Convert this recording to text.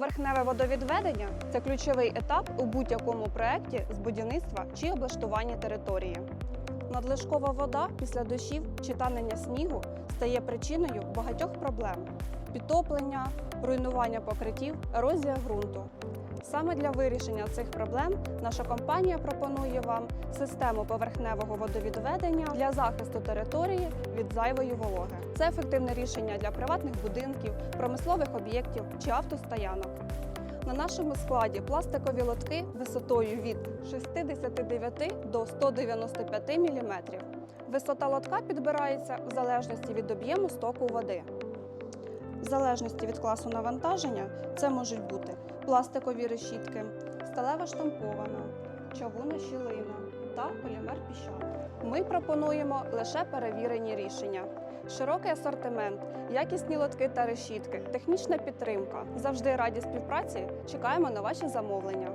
Поверхневе водовідведення це ключовий етап у будь-якому проєкті з будівництва чи облаштування території. Надлишкова вода після дощів чи танення снігу стає причиною багатьох проблем: підтоплення, руйнування покриттів, ерозія ґрунту. Саме для вирішення цих проблем наша компанія пропонує вам систему поверхневого водовідведення для захисту території від зайвої вологи. Це ефективне рішення для приватних будинків, промислових об'єктів чи автостоянок. На нашому складі пластикові лотки висотою від 69 до 195 мм. Висота лотка підбирається в залежності від об'єму стоку води. В залежності від класу навантаження це можуть бути пластикові решітки, сталева штампована, чавуна щілина та полімер піщаний. Ми пропонуємо лише перевірені рішення. Широкий асортимент, якісні лотки та решітки, технічна підтримка. Завжди раді співпраці. Чекаємо на ваші замовлення.